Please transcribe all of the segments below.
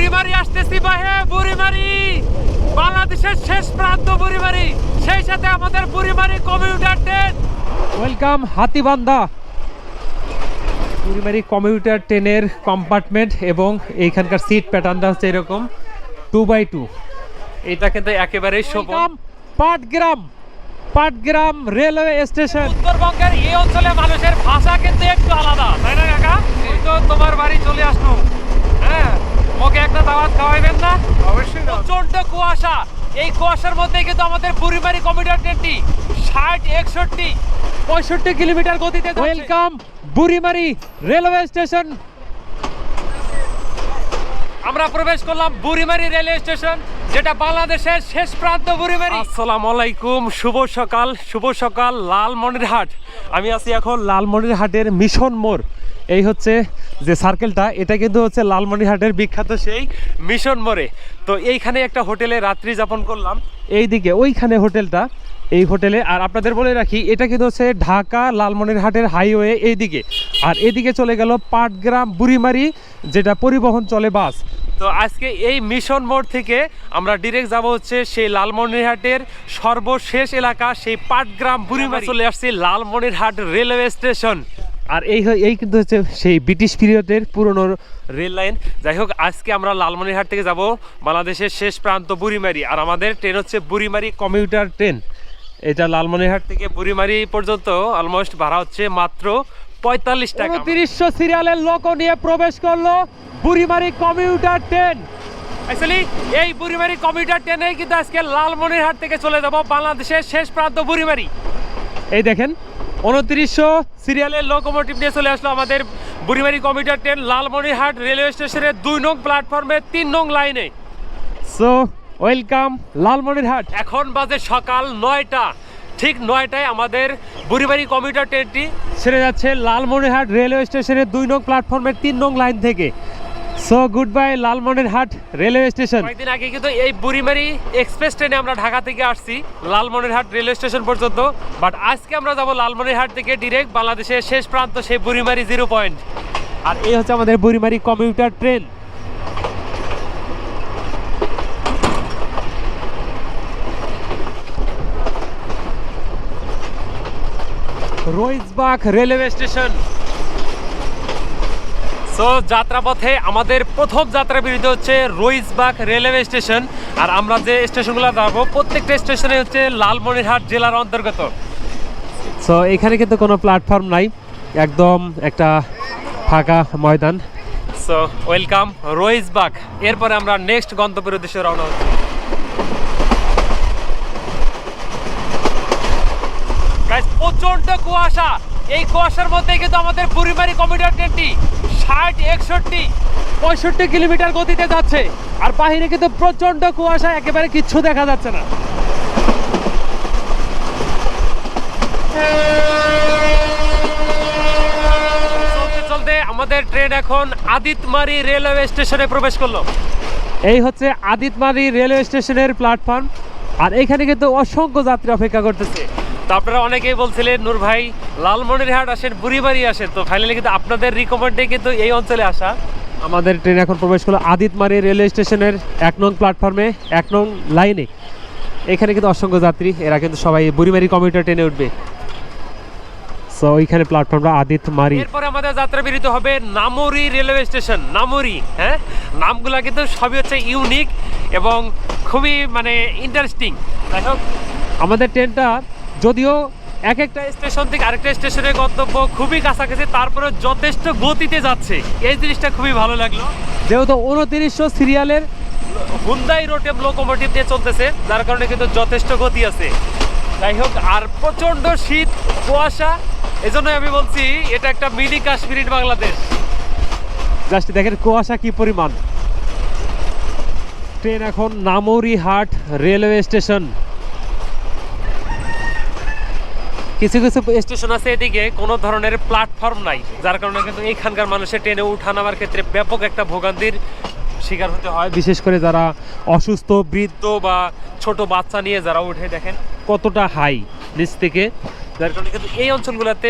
বুড়িমারি আসতেছি বাহে বুড়িমারি। বাংলাদেশের শেষ প্রান্ত বুড়িমারি। সেই সাথে আমাদের Burimari commuter train welcome Hatibandha. Burimari commuter ট্রেনের কম্পার্টমেন্ট এবং এইখানকার সিট প্যাটার্নটা হচ্ছে এরকম টু বাই টু এটা কিন্তু একেবারেই শোভন। পাটগ্রাম। পাটগ্রাম রেলওয়ে স্টেশন উত্তরবঙ্গের এই অঞ্চলে মানুষের ভাষা কিন্তু একটু আলাদা তাই না কাকা? তো তোমার বাড়ি চলে আসলো। হ্যাঁ। ওকে একটা দাওয়াত খাওয়াইবেন না? অবশ্যই প্রচণ্ড কুয়াশা। এই কুয়াশার মধ্যে কিন্তু আমাদের বুড়িমারি কমিউটার ট্রেনটি ষাট একষট্টি পঁয়ষট্টি কিলোমিটার গতিতে ওয়েলকাম বুড়িমারি রেলওয়ে স্টেশন আমরা প্রবেশ করলাম বুড়িমারি রেলওয়ে স্টেশন যেটা বাংলাদেশের শেষ প্রান্ত বুড়িমারি। আসসালামু আলাইকুম শুভ সকাল শুভ সকাল লালমনিরহাট। আমি আছি এখন লালমনিরহাটের মিশন মোড়। এই হচ্ছে যে সার্কেলটা এটা কিন্তু হচ্ছে লালমনিরহাটের বিখ্যাত সেই মিশন মোড়ে। তো এইখানে একটা হোটেলে রাত্রি যাপন করলাম। এইদিকে ওইখানে হোটেলটা, এই হোটেলে। আর আপনাদের বলে রাখি, এটা কিন্তু হচ্ছে ঢাকা লালমনিরহাটের হাইওয়ে এইদিকে। আর এদিকে চলে গেল পাটগ্রাম বুড়িমারি, যেটা পরিবহন চলে বাস। তো আজকে এই মিশন মোড় থেকে আমরা ডিরেক্ট যাব হচ্ছে সেই লালমনিরহাটের সর্বশেষ এলাকা, সেই পাটগ্রাম বুড়িমারি। চলে আসছি লালমনিরহাট রেলওয়ে স্টেশন। আর এই এই কিন্তু হচ্ছে সেই ব্রিটিশ পিরিয়ডের পুরনো রেল লাইন। যাই হোক আজকে আমরা লালমনিরহাট থেকে যাব বাংলাদেশের শেষ প্রান্ত বুড়িমারি আর আমাদের ট্রেন হচ্ছে বুড়িমারি কমিউটার ট্রেন। এটা লালমনিরহাট থেকে বুড়িমারি পর্যন্ত অলমোস্ট ভাড়া হচ্ছে মাত্র পঁয়তাল্লিশ টাকা। তিরিশশো সিরিয়ালের লোক নিয়ে প্রবেশ করল বুড়িমারি কমিউটার ট্রেন। অ্যাকচুয়ালি এই বুড়িমারি কমিউটার ট্রেনে কিন্তু আজকে লালমনিরহাট থেকে চলে যাব বাংলাদেশের শেষ প্রান্ত বুড়িমারি। এই দেখেন উনত্রিশশো সিরিয়ালের লোকোমোটিভ নিয়ে চলে আসলো আমাদের Burimari commuter train Lalmonirhat railway স্টেশনের দুই নং প্ল্যাটফর্মে তিন নং লাইনে সো ওয়েলকাম লালমনিরহাট। এখন বাজে সকাল নয়টা। ঠিক নয়টায় আমাদের বুড়িবাড়ি কমিউটার ট্রেনটি ছেড়ে যাচ্ছে লালমনিরহাট রেলওয়ে স্টেশনের দুই নং প্ল্যাটফর্মের তিন নং লাইন থেকে। So good bye Lalmonirhat railway station কয়েকদিন আগে কিন্তু এই বুড়িমারি এক্সপ্রেস ট্রেনে আমরা ঢাকা থেকে আসছি লালমনিরহাট রেলওয়ে স্টেশন পর্যন্ত। বাট আজকে আমরা যাব লালমনিরহাট থেকে ডিরেক্ট বাংলাদেশের শেষ প্রান্ত, সেই বুড়িমারি জিরো পয়েন্ট আর এই হচ্ছে আমাদের বুড়িমারি কমিউটার ট্রেন রোইজবাগ রেলওয়ে স্টেশন সো যাত্রাপথে আমাদের প্রথম যাত্রা বিরতি হচ্ছে রইজবাগ রেলওয়ে স্টেশন। আর আমরা যে স্টেশনগুলো যাব প্রত্যেকটা স্টেশনে হচ্ছে লালমনিরহাট জেলার অন্তর্গত। সো এখানে কিন্তু কোনো প্ল্যাটফর্ম নাই। একদম একটা ফাঁকা ময়দান। সো ওয়েলকাম রইজবাগ এরপরে আমরা নেক্সট গন্তব্যের উদ্দেশ্যে রওনা হচ্ছি। প্রচণ্ড কুয়াশা। এই কুয়াশার মধ্যে কিন্তু আমাদের বুড়িমারি কমিউটার ট্রেনটি ষাট একষট্টি, পঁয়ষট্টি কিলোমিটার গতিতে যাচ্ছে। আর বাহিরে কিন্তু প্রচণ্ড কুয়াশা, একেবারে কিচ্ছু দেখা যাচ্ছে না। চলতে আমাদের ট্রেন এখন আদিতমারি রেলওয়ে স্টেশনে প্রবেশ করল। এই হচ্ছে আদিতমারি রেলওয়ে স্টেশনের প্ল্যাটফর্ম। আর এখানে কিন্তু অসংখ্য যাত্রী অপেক্ষা করতেছে। তো আপনারা অনেকেই বলছিলেন নূর ভাই লালমনিরহাট আসেন বুড়িবাড়ি আসেন। তো ফাইনালি কিন্তু আপনাদের রিকমেন্ডে কিন্তু এই অঞ্চলে আসা। আমাদের ট্রেন এখন প্রবেশ করল আদিতমারি রেলওয়ে স্টেশনের এক নং প্ল্যাটফর্মে এক নং লাইনে এখানে কিন্তু অসংখ্য যাত্রী এরা কিন্তু সবাই বুড়িমারি কমিউটার ট্রেনে উঠবে। সো ওইখানে প্ল্যাটফর্মটা আদিতমারি। এরপরে আমাদের যাত্রা বিরতি হবে নামুরি রেলওয়ে স্টেশন নামুরি হ্যাঁ? নামগুলা কিন্তু সবই হচ্ছে ইউনিক এবং খুবই মানে ইন্টারেস্টিং যাই হোক। আমাদের ট্রেনটা যদিও এক একটা স্টেশন থেকে আরেকটা স্টেশনের গন্তব্য খুবই কাছাকাছি তারপরে যথেষ্ট গতিতে যাচ্ছে। এই জিনিসটা খুবই ভালো লাগল। যেহেতু উনত্রিশশো সিরিয়ালের হুন্দাই রোটে লোকোমোটিভ দিয়ে চলতেছে, যার কারণে কিন্তু যথেষ্ট গতি আছে। যাই হোক, আর প্রচণ্ড শীত, কুয়াশা এজন্য আমি বলছি, এটা একটা মিনি কাশ্মীর বাংলাদেশ। জাস্ট দেখেন কুয়াশা কি পরিমাণ। ট্রেন এখন নামরিহাট রেলওয়ে স্টেশন। কিছু কিছু স্টেশন আছে এদিকে কোনো ধরনের প্ল্যাটফর্ম নাই যার কারণে কিন্তু এইখানকার মানুষের ট্রেনে উঠা নামার ক্ষেত্রে ব্যাপক একটা ভোগান্তির শিকার হতে হয়। বিশেষ করে যারা অসুস্থ বৃদ্ধ বা ছোট বাচ্চা নিয়ে যারা উঠে দেখেন কতটা হাই নিচ থেকে। যার কারণে কিন্তু এই অঞ্চলগুলোতে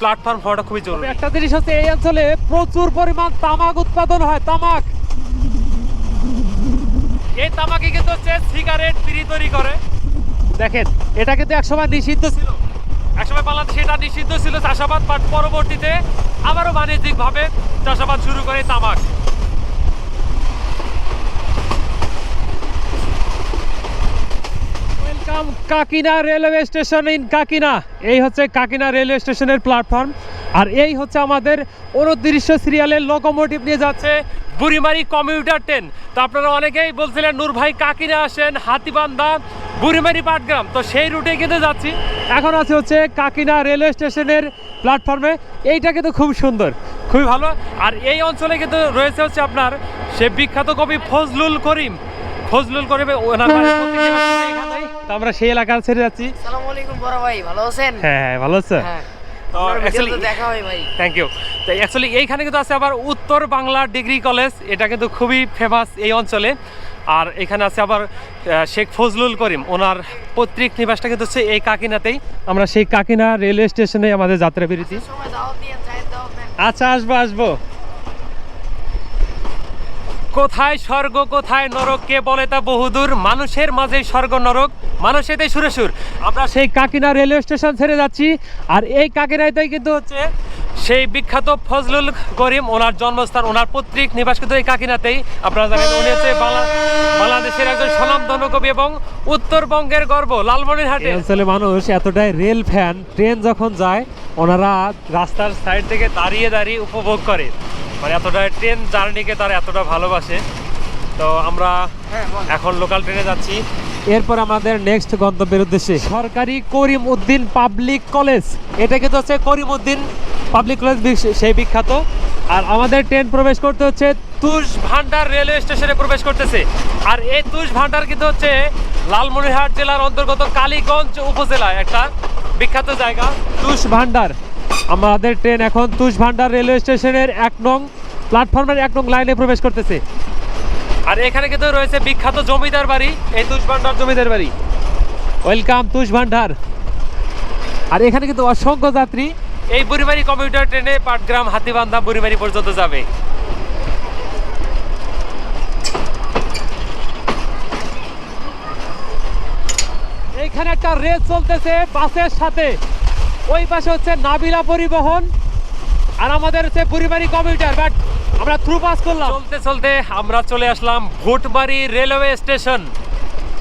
প্ল্যাটফর্ম হওয়াটা খুবই জরুরি। একটা জিনিস হচ্ছে এই অঞ্চলে প্রচুর পরিমাণ তামাক উৎপাদন হয় তামাক। এই তামাকে কিন্তু হচ্ছে সিগারেট বিড়ি তৈরি করে। দেখেন এটা কিন্তু একসময় নিষিদ্ধ ছিল। একসময় বাংলাদেশে এটা নিষিদ্ধ ছিল, চাষাবাদ, বাট পরবর্তীতে আবারও বাণিজ্যিকভাবে চাষাবাদ শুরু করে তামাক। Welcome Kakina railway station in Kakina. এই হচ্ছে কাকিনা রেলওয়ে স্টেশনের প্ল্যাটফর্ম। আর এই হচ্ছে আমাদের উনত্রিশশো সিরিয়ালের লোকোমোটিভ নিয়ে যাচ্ছে বুড়িমারি কমিউটার ট্রেন তো আপনারা অনেকেই বলছিলেন, নূর ভাই, কাকিনা আসেন, হাতিবান্ধা বুড়িমারি পাটগ্রাম। তো সেই রুটে কিন্তু যাচ্ছি। এখন আছে হচ্ছে কাকিনা রেলওয়ে স্টেশনের প্ল্যাটফর্মে। এইটা কিন্তু খুব সুন্দর খুবই ভালো। আর এই অঞ্চলে কিন্তু রয়েছে হচ্ছে আপনার সে বিখ্যাত কবি ফজলুল করিম। ফজলুল করিম ওনার আমরা সেই এলাকা ছেড়ে যাচ্ছি। আসসালামু আলাইকুম বড় ভাই ভালো আছেন? হ্যাঁ হ্যাঁ ভালো আছে দেখা হয় ভাই। থ্যাংক ইউ তো অ্যাকচুয়ালি এইখানে কিন্তু আছে আবার উত্তর বাংলা ডিগ্রি কলেজ এটা কিন্তু খুবই ফেমাস এই অঞ্চলে। আর এখানে আছে আবার শেখ ফজলুল করিম ওনার পৈতৃক নিবাসটা কিন্তু হচ্ছে এই কাকিনাতেই। আমরা সেই কাকিনা রেলওয়ে স্টেশনে আমাদের যাত্রা দেন আচ্ছা আসব আসব। কোথায় স্বর্গ, কোথায় নরক, কে বলে তা বহুদূর? মানুষের মাঝে স্বর্গ, নরক মানুষেতে সুরে সুর আমরা সেই কাকিনা রেলওয়ে স্টেশন ছেড়ে যাচ্ছি, আর এই কাকিনাইতেই কিন্তু হচ্ছে সেই বিখ্যাত ফজলুল করিম। ওনার জন্মস্থান, ওনার পৈতৃক নিবাস কিন্তু এই কাকিনাতেই। আপনারা জানেন, উনি হচ্ছে বাংলাদেশের একজন স্বনামধন্য কবি এবং উত্তরবঙ্গের গর্ব, লালমনিরহাটে। অঞ্চলে মানুষ এতটাই রেল ফ্যান, ট্রেন যখন যায়, ওনারা রাস্তার সাইড থেকে দাঁড়িয়ে দাঁড়িয়ে উপভোগ করে। মানে এতটা ট্রেন জার্নিকে তারা এতটা ভালোবাসে। তো আমরা হ্যাঁ এখন লোকাল ট্রেনে যাচ্ছি। এরপর আমাদের নেক্সট গন্তব্যের উদ্দেশ্যে সরকারি করিম উদ্দিন পাবলিক কলেজ এটা কিন্তু হচ্ছে করিম উদ্দিন পাবলিক কলেজ সেই বিখ্যাত। আর আমাদের ট্রেন প্রবেশ করতে হচ্ছে তুষ ভান্ডার রেলওয়ে স্টেশনে প্রবেশ করতেছে। আর এই তুষ ভান্ডার কিন্তু হচ্ছে লালমনিরহাট জেলার অন্তর্গত কালীগঞ্জ উপজেলা একটা বিখ্যাত জায়গা তুষ ভান্ডার। আমাদের ট্রেন এখন তুষ ভান্ডার রেলওয়ে স্টেশনের এক নং প্ল্যাটফর্মের এক নং লাইনে প্রবেশ করতেছে। আর এখানে কিন্তু রয়েছে বিখ্যাত জমিদার বাড়ি, এই তুষ ভান্ডার জমিদার বাড়ি। ওয়েলকাম তুষ ভান্ডার আর এখানে কিন্তু অসংখ্য যাত্রী। এই বুড়িমারি কমিউটার ট্রেনে পাটগ্রাম হাতিবান্ধা বুড়িমারি পর্যন্ত যাবে। এখানে একটা রেস চলতেছে বাসের সাথে। ওই পাশে হচ্ছে নাবিলা পরিবহন আর আমাদের হচ্ছে বুড়িবাড়ি কমিউটার বাট আমরা থ্রু পাস করলাম। চলতে চলতে আমরা চলে আসলাম ভোটবাড়ি রেলওয়ে স্টেশন।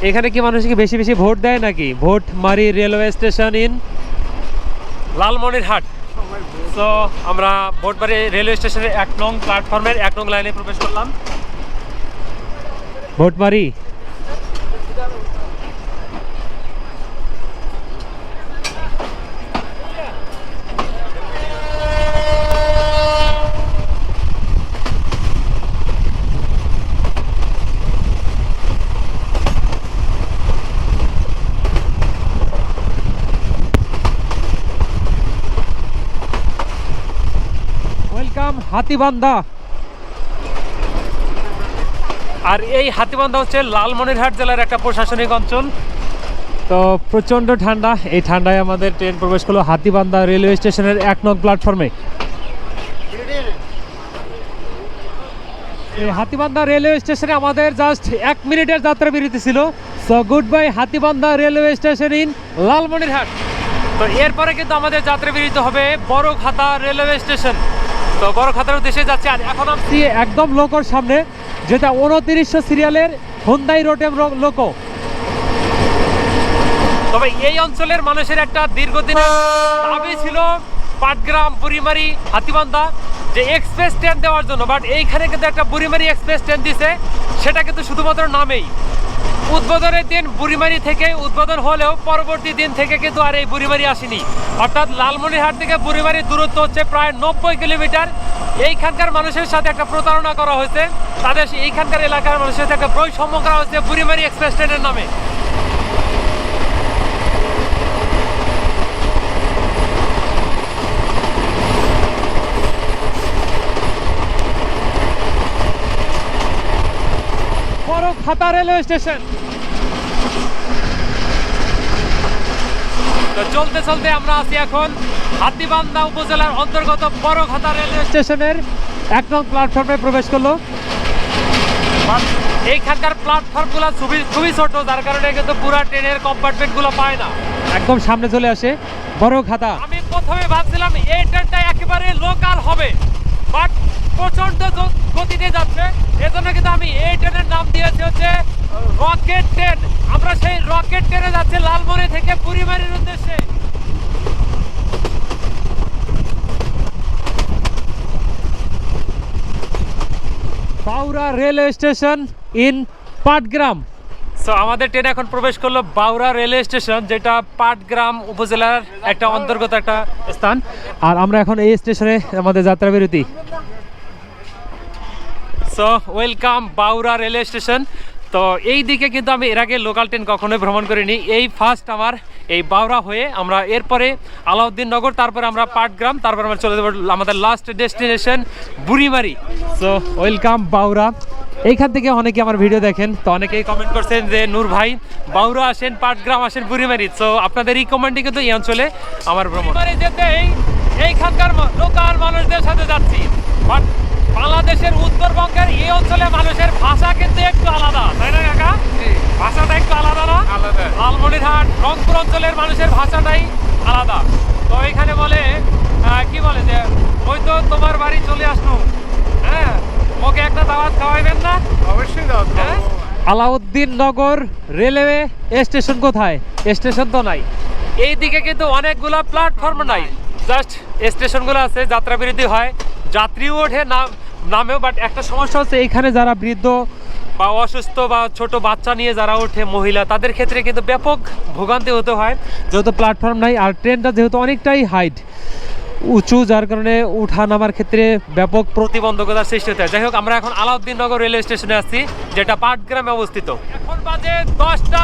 এখানে কি মানুষ কি বেশি বেশি ভোট দেয় নাকি? Bhotmari railway station in Lalmonirhat. তো আমরা ভোটবাড়ি রেলওয়ে স্টেশনের এক নং প্ল্যাটফর্মের এক নং লাইনে প্রবেশ করলাম। ভোটমারি ওয়েলকাম হাতিবান্ধা। আর এই হাতিবান্ধা হচ্ছে লালমনিরহাট জেলার একটা প্রশাসনিক অঞ্চল। তো প্রচণ্ড ঠান্ডা। এই ঠান্ডায় আমাদের ট্রেন প্রবেশ করল হাতিবান্ধা রেলওয়ে স্টেশনের এক নং প্ল্যাটফর্মে। হাতিবান্ধা রেলওয়ে স্টেশনে আমাদের জাস্ট এক মিনিটের যাত্রা বিরতি ছিল। So good bye Hatibandha railway station in Lalmonirhat. তো এরপরে কিন্তু আমাদের যাত্রা বিরতি হবে বড় খাতা রেলওয়ে স্টেশন। তো বড় খাতার উদ্দেশ্যে যাচ্ছি আর এখন আমি একদম লোকর সামনে যেটা উনতিরিশশো সিরিয়ালের হোন্দাই রোটেম লোকো। তবে এই অঞ্চলের মানুষের একটা দীর্ঘদিনের দাবি ছিল পাটগ্রাম বুড়িমারি হাতিবান্ধা যে এক্সপ্রেস ট্রেন দেওয়ার জন্য। বাট এইখানে কিন্তু একটা বুড়িমারি এক্সপ্রেস ট্রেন দিছে সেটা কিন্তু শুধুমাত্র নামেই। উদ্বোধনের দিন বুড়িমারি থেকে উদ্বোধন হলেও পরবর্তী দিন থেকে কিন্তু আর এই বুড়িমারি আসেনি। অর্থাৎ লালমনিরহাট থেকে বুড়িমারির দূরত্ব হচ্ছে প্রায় নব্বই কিলোমিটার। এইখানকার মানুষের সাথে একটা প্রতারণা করা হয়েছে। তাদের এইখানকার এলাকার মানুষের সাথে একটা বৈষম্য করা হয়েছে বুড়িমারি এক্সপ্রেস ট্রেনের নামে। খাতা রেলওয়ে স্টেশন তো চলতে চলতে আমরা আছি এখন হাতিবান্ধা উপজেলার অন্তর্গত বড় খাতা রেলওয়ে স্টেশনের এক নং প্ল্যাটফর্মে প্রবেশ করল। এইখানকার প্ল্যাটফর্মগুলো খুবই খুবই ছোট, যার কারণে কিন্তু পুরো ট্রেনের কম্পার্টমেন্টগুলো পায় না। একদম সামনে চলে আসে বড় খাতা আমি প্রথমে ভাবছিলাম এই ট্রেনটা একেবারে লোকাল হবে, বাট প্রচণ্ড জ- গতিতে যাচ্ছে। এজন্য কিন্তু আমি এই ট্রেনের নাম দিয়েছি হচ্ছে রকেট ট্রেন। আমরা সেই রকেট ট্রেনে যাচ্ছি লালমনি থেকে পুরিমারির উদ্দেশ্যে। Baura railway station in Patgram. So আমাদের ট্রেন এখন প্রবেশ করল বাউরা রেলওয়ে স্টেশন, যেটা পাটগ্রাম উপজেলার একটা অন্তর্গত একটা স্থান। আর আমরা এখন এই স্টেশনে আমাদের যাত্রা বিরতি so welcome Baura railway station তো এই দিকে কিন্তু আমি এর আগে লোকাল ট্রেন কখনোই ভ্রমণ করিনি। এই ফার্স্ট আমার এই বাউরা হয়ে আমরা এরপরে আলাউদ্দিন নগর, তারপরে আমরা পাটগ্রাম, তারপর আমরা চলে যাব আমাদের last destination Burimari. So welcome Baura. এইখান থেকে অনেকে আমার ভিডিও দেখেন, তো অনেকেই কমেন্ট করছেন যে, নূর ভাই, বাউরা আসেন, পাটগ্রাম আসেন, বুড়িমারি। তো আপনাদের এই কমেন্টই কিন্তু এই অঞ্চলে আমার ভ্রমণ। এইখানকার লোকাল মানুষদের সাথে যাচ্ছি। বাট বাংলাদেশের উত্তরবঙ্গের এই অঞ্চলে মানুষের ভাষা কিন্তু একটু আলাদা তাই না কাকা? ভাষাটা একটু আলাদা না? আলাদা। লালমনিরহাট রংপুর অঞ্চলের মানুষের ভাষাটাই আলাদা। তো এখানে বলে কি বলে যে ওই তো তোমার বাড়ি চলে আসলো হ্যাঁ? ওকে একটা দাওয়াত খাওয়াইবেন না? অবশ্যই দাও হ্যাঁ? আলাউদ্দিন নগর রেলওয়ে স্টেশন কোথায়? স্টেশন তো নাই। এইদিকে কিন্তু অনেকগুলা প্ল্যাটফর্ম নাই। জাস্ট স্টেশনগুলো আছে যাত্রা বিরতি হয়। যাত্রীও ওঠে নাম নামেও বাট একটা সমস্যা হচ্ছে এইখানে যারা বৃদ্ধ বা অসুস্থ বা ছোট বাচ্চা নিয়ে যারা ওঠে মহিলা, তাদের ক্ষেত্রে কিন্তু ব্যাপক ভোগান্তি হতে হয়। যেহেতু প্ল্যাটফর্ম নাই, আর ট্রেনটা যেহেতু অনেকটাই হাইট উঁচু, যার কারণে উঠা নামার ক্ষেত্রে ব্যাপক প্রতিবন্ধকতার সৃষ্টি হতে হয়। যাই হোক, আমরা এখন আলাউদ্দিন নগর রেলওয়ে স্টেশনে আসছি যেটা পাটগ্রামে অবস্থিত। এখন বাজে দশটা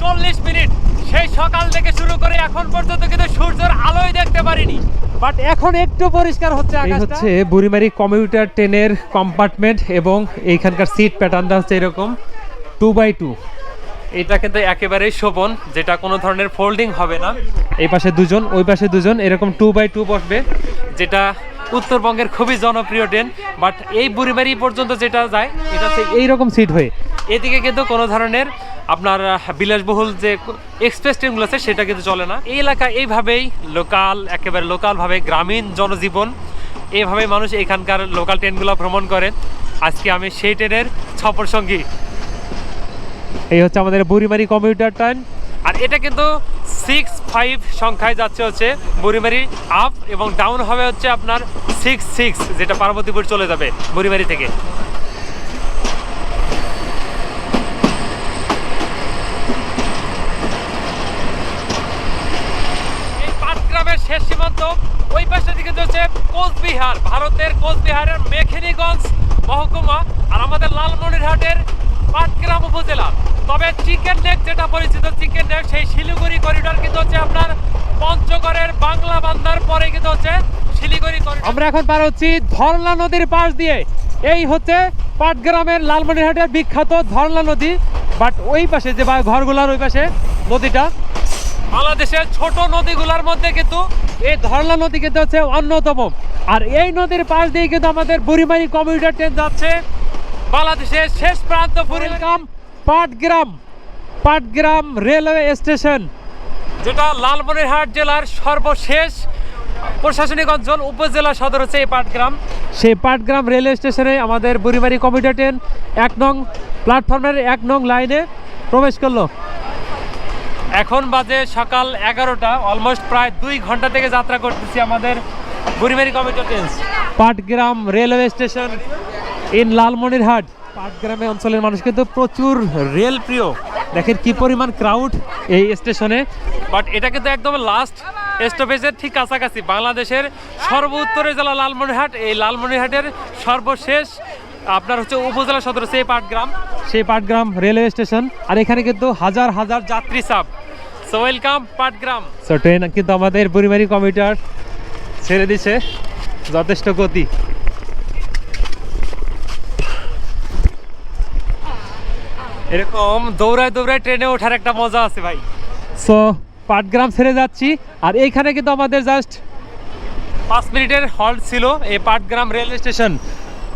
চল্লিশ মিনিট। সেই সকাল থেকে শুরু করে এখন পর্যন্ত কিন্তু সূর্যের আলোই দেখতে পারিনি। বাট এখন একটু পরিষ্কার হচ্ছে আকাশটা। হচ্ছে বুড়িমারি কমিউটার ট্রেনের কম্পার্টমেন্ট এবং এইখানকার সিট প্যাটার্নটা হচ্ছে এরকম টু বাই টু এটা কিন্তু একেবারেই শোভন যেটা কোনো ধরনের ফোল্ডিং হবে না। এই পাশে দুজন ওই পাশে দুজন এরকম টু বাই টু বসবে। যেটা উত্তরবঙ্গের খুবই জনপ্রিয় ট্রেন বাট এই বুড়িবাড়ি পর্যন্ত যেটা যায়, এটা হচ্ছে এইরকম সিট হয়ে। এদিকে কিন্তু কোনো ধরনের আপনার বিলাসবহুল যে এক্সপ্রেস ট্রেনগুলো আছে, সেটা কিন্তু চলে না। এই এলাকা এইভাবেই লোকাল একেবারে লোকালভাবে গ্রামীণ জনজীবন এইভাবে মানুষ এখানকার লোকাল ট্রেনগুলো ভ্রমণ করেন আজকে আমি সেই ট্রেনের ছপর সঙ্গী এই হচ্ছে আমাদের বুড়িমারি কমিউটার ট্রেন আর এটা কিন্তু সিক্স ফাইভ সংখ্যায় যাচ্ছে হচ্ছে বুড়িমারি আপ এবং ডাউন হবে হচ্ছে আপনার সিক্স সিক্স যেটা পার্বতীপুর চলে যাবে বুড়িমারি থেকে। শেষ সীমান্ত, ওই পাশে দিকে হচ্ছে কোচবিহার, ভারতের কোচবিহারের মেখেনিগঞ্জ মহকুমা আর আমাদের লালমনিরহাটের পাটগ্রাম উপজেলা তবে চিকেন নেক যেটা পরিচিত চিকেন নেক সেই শিলিগুড়ি করিডোর কিন্তু হচ্ছে আপনার পঞ্চগড়ের বাংলা বান্দার পরে কিন্তু হচ্ছে শিলিগুড়ি করিডোর আমরা এখন পার হচ্ছি ধরলা নদীর পাশ দিয়ে। এই হচ্ছে পাটগ্রামের লালমনিরহাটের বিখ্যাত ধরলা নদী। বাট ওই পাশে যে ঘরগুলার ওই পাশে নদীটা। বাংলাদেশের ছোট নদীগুলোর মধ্যে কিন্তু এই ধরলা নদী কিন্তু হচ্ছে অন্যতম। আর এই নদীর পাশ দিয়ে কিন্তু আমাদের বুড়িমারি কমিউটার ট্রেন যাচ্ছে। বাংলাদেশের শেষ প্রান্ত পুরিল welcome Patgram Patgram railway station, যেটা লালমনিরহাট জেলার সর্বশেষ প্রশাসনিক অঞ্চল, উপজেলা সদর হচ্ছে এই পাটগ্রাম। সেই পাটগ্রাম রেলওয়ে স্টেশনে আমাদের বুড়িমারি কমিউটার ট্রেন এক নং প্ল্যাটফর্মের এক নং লাইনে প্রবেশ করল। এখন বাজে সকাল এগারোটা, অলমোস্ট প্রায় দুই ঘণ্টা থেকে যাত্রা করতেছি আমাদের Burimari commuter train. Patgram railway station in Lalmonirhat, পাটগ্রামে অঞ্চলের মানুষ কিন্তু প্রচুর রেল প্রিয়। দেখেন কি পরিমাণ ক্রাউড এই স্টেশনে বাট এটা কিন্তু একদম লাস্ট স্টপেজের ঠিক কাছাকাছি, বাংলাদেশের সর্ব উত্তরের জেলা লালমনিরহাট। এই লালমনিরহাটের সর্বশেষ, আপনার হচ্ছে উপজেলা সদর, সেই পাটগ্রাম সেই পাটগ্রাম রেলওয়ে স্টেশন আর এখানে কিন্তু হাজার হাজার যাত্রী চাপ so welcome Patgram. So train কিন্তু আমাদের বুড়িমারি কমিউটার ছেড়ে দিছে। যথেষ্ট গতি। এরকম দৌড়ায় দৌড়ায় ট্রেনে ওঠার একটা মজা আছে ভাই। সো পাটগ্রাম ছেড়ে যাচ্ছি। আর এইখানে কিন্তু আমাদের জাস্ট পাঁচ মিনিটের হল্ট ছিল এই Patgram railway station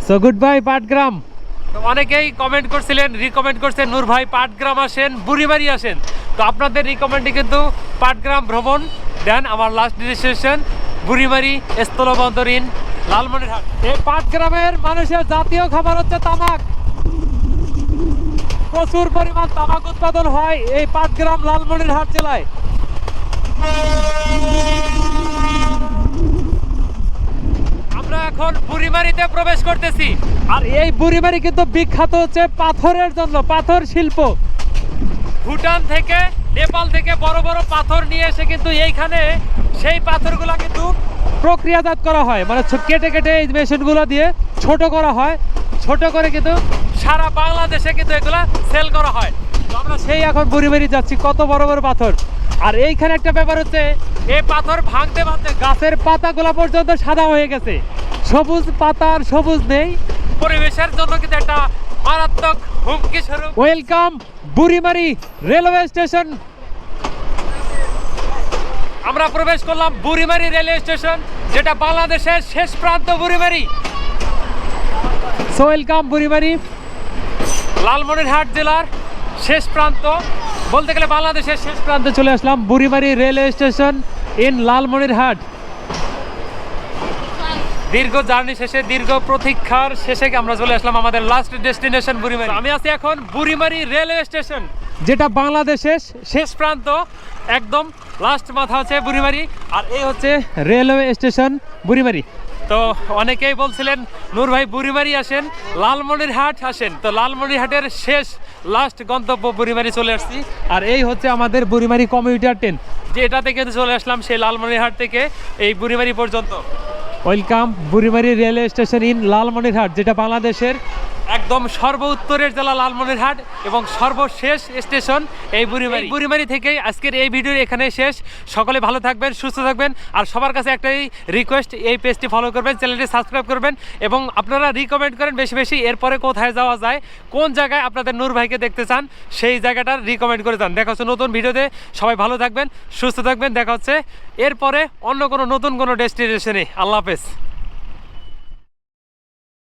so good bye Patgram অনেকেই কমেন্ট করছিলেন রিকমেন্ড করছেন, নূর ভাই, পাটগ্রাম আসেন, বুড়িবাড়ি আসেন। তো আপনাদের রিকমেন্ডে কিন্তু পাটগ্রাম ভ্রমণ। দেন আমার লাস্ট ডেস্টিনেশন বুড়িবাড়ি স্থলবন্দরিন লালমনিরহাট। এই পাটগ্রামের মানুষের জাতীয় খাবার হচ্ছে তামাক। প্রচুর পরিমাণ তামাক উৎপাদন হয় এই পাঁচ পাটগ্রাম লালমনিরহাট জেলায়। আমরা এখন বুড়িবাড়িতে প্রবেশ করতেছি। আর এই বুড়িবাড়ি কিন্তু বিখ্যাত হচ্ছে পাথরের জন্য, পাথর শিল্প। ভুটান থেকে, নেপাল থেকে বড় বড় পাথর নিয়ে এসে কিন্তু এইখানে সেই পাথরগুলো কিন্তু প্রক্রিয়াজাত করা হয়। মানে কেটে কেটে এই মেশিনগুলো দিয়ে ছোট করা হয়। ছোট করে কিন্তু সারা বাংলাদেশে কিন্তু এগুলা সেল করা হয়। আমরা সেই এখন বুড়ি বুড়িবাড়ি যাচ্ছি, কত বড় বড় পাথর। আর এইখানে একটা ব্যাপার হচ্ছে এই পাথর ভাঙতে ভাঙতে গাছের পাতাগুলো পর্যন্ত সাদা হয়ে গেছে। সবুজ পাতার সবুজ নেই। পরিবেশের জন্য কিন্তু একটা মারাত্মক হুমকি স্বরূপ। ওয়েলকাম বুড়িমারি রেলওয়ে স্টেশন আমরা প্রবেশ করলাম বুড়িমারি রেলওয়ে স্টেশন যেটা বাংলাদেশের শেষ প্রান্ত Burimari. So welcome Burimari. Lalmonirhat জেলার শেষ প্রান্ত। বলতে গেলে বাংলাদেশের শেষ প্রান্তে চলে আসলাম Burimari railway station in Lalmonirhat. দীর্ঘ জার্নি শেষে, দীর্ঘ প্রতীক্ষার শেষে আমরা চলে আসলাম আমাদের লাস্ট ডেস্টিনেশন বুড়িমারি। আমি আছি এখন বুড়িমারি রেলওয়ে স্টেশন, যেটা বাংলাদেশের শেষ প্রান্ত। একদম লাস্ট মাথা হচ্ছে বুড়িমারি, আর এই হচ্ছে রেলওয়ে স্টেশন বুড়িমারি। তো অনেকেই বলছিলেন, নূর ভাই, বুড়িমারি আসেন, লালমনিরহাট আসেন। তো লালমনিরহাটের শেষ লাস্ট গন্তব্য বুড়িমারি চলে আসছি। আর এই হচ্ছে আমাদের বুড়িমারি কমিউটার ট্রেন যে এটা থেকে চলে আসলাম, সেই লালমনিরহাট থেকে এই বুড়িমারি পর্যন্ত। Welcome Burimari railway station in Lalmonirhat, যেটা বাংলাদেশের একদম সর্ব উত্তরের জেলা লালমনিরহাট এবং সর্বশেষ স্টেশন এই বুড়িমারি বুড়িমারি থেকেই আজকের এই ভিডিও এখানে শেষ। সকলে ভালো থাকবেন সুস্থ থাকবেন। আর সবার কাছে একটাই রিকোয়েস্ট এই পেজটি ফলো করবেন চ্যানেলটি সাবস্ক্রাইব করবেন এবং আপনারা রিকমেন্ড করেন বেশি বেশি এরপরে কোথায় যাওয়া যায় কোন জায়গায় আপনাদের নূর ভাইকে দেখতে চান সেই জায়গাটার রিকমেন্ড করে যান। দেখা হচ্ছে নতুন ভিডিওতে। সবাই ভালো থাকবেন সুস্থ থাকবেন। দেখা হচ্ছে। এরপরে অন্য কোনো নতুন কোনো ডেস্টিনেশনে আল্লাহ হাফেজ।